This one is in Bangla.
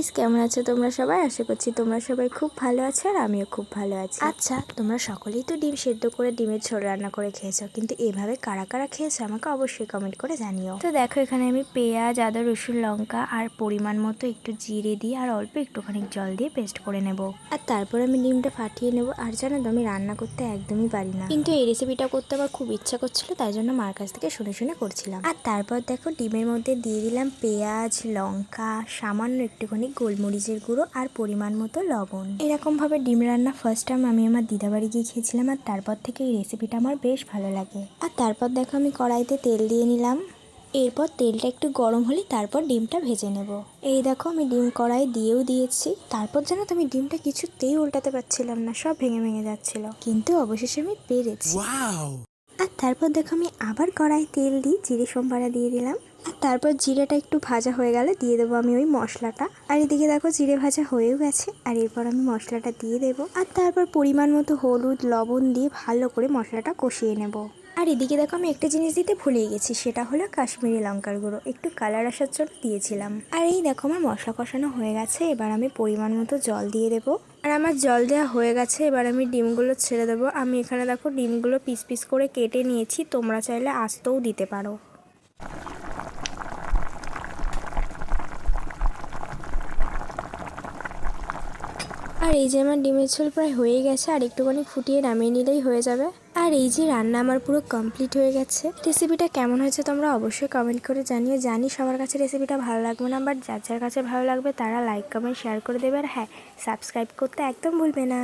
গাইস কেমন আছো তোমরা সবাই? আশা করছি তোমরা সবাই খুব ভালো আছো আর আমিও খুব ভালো আছি। আচ্ছা তোমরা সকলেই তো ডিম সেদ্ধ করে ডিমের ঝোল রান্না করে খেয়েছো কিন্তু এভাবে কারা কারা খেয়েছো আমাকে অবশ্যই কমেন্ট করে জানিও। তো দেখো এখানে আমি পেঁয়াজ আদা রসুন লঙ্কা আর পরিমাণ মতো একটু জিরে দিয়ে আর অল্প একটুখানি জল দিয়ে পেস্ট করে নেব। আর তারপর আমি ডিমটা ফাটিয়ে নেব আর জানো তো আমি রান্না করতে একদমই পারি না। কিন্তু এই রেসিপিটা করতে আমার খুব ইচ্ছা করছিল তাই জন্য মার কাছ থেকে শুনে শুনে করছিলাম। আর তারপর দেখো ডিমের মধ্যে দিয়ে দিলাম পেঁয়াজ লঙ্কা সামান্য একটুখানি গোলমরিচের গুঁড়ো আর পরিমাণ মতো লবণ। এরকম ভাবে ডিম রান্না ফার্স্ট টাইম আমি আমার দিদাবাড়ি গিয়ে খেয়েছিলাম আর তারপর থেকে এই রেসিপিটা আমার বেশ ভালো লাগে। আর তারপর দেখো আমি কড়াইতে তেল দিয়ে নিলাম। এরপর তেলটা একটু গরম হলে তারপর ডিমটা ভেজে নেব। এই দেখো আমি ডিম কড়াই দিয়েও দিয়েছি। তারপর জানো তো আমি ডিমটা কিছুতেই উল্টাতে পারছিলাম না সব ভেঙে ভেঙে যাচ্ছিল। কিন্তু অবশেষে আমি পেরেছি। আর তারপর দেখো আমি আবার কড়াই তেল দিই জিরে সোমবারা দিয়ে দিলাম। তারপর জিরেটা একটু ভাজা হয়ে গেলে দিয়ে দেবো আমি ওই মশলাটা। আর এদিকে দেখো জিরে ভাজা হয়েও গেছে, আর এরপর আমি মশলাটা দিয়ে দেবো। আর তারপর পরিমাণ মতো হলুদ, লবণ দিয়ে ভালো করে মশলাটা কষিয়ে নেব। আর এদিকে দেখো আমি একটা জিনিস দিতে ভুলেই গেছি, সেটা হলো কাশ্মীরি লঙ্কার গুঁড়ো। একটু কালার আসার জন্য দিয়েছিলাম। আর এই দেখো আমার মশলা কষানো হয়ে গেছে, এবার আমি পরিমাণ মতো জল দিয়ে দেবো। আর আমার জল দেওয়া হয়ে গেছে, এবার আমি ডিমগুলো ছেড়ে দেবো। আমি এখানে দেখো ডিমগুলো পিস পিস করে কেটে নিয়েছি, তোমরা চাইলে আস্তেও দিতে পারো। আর এই যে আমার ডিমের ঝোল প্রায় হয়ে গেছে, আর একটুখানি ফুটিয়ে নামিয়ে নিলেই হয়ে যাবে। আর এই যে রান্না আমার পুরো কমপ্লিট হয়ে গেছে। রেসিপিটা কেমন হয়েছে তোমরা অবশ্যই কমেন্ট করে জানিয়ে জানি সবার কাছে রেসিপিটা ভালো লাগবে না বাট যার যার কাছে ভালো লাগবে তারা লাইক কমেন্ট শেয়ার করে দেবে। আর হ্যাঁ সাবস্ক্রাইব করতে একদম ভুলবে না।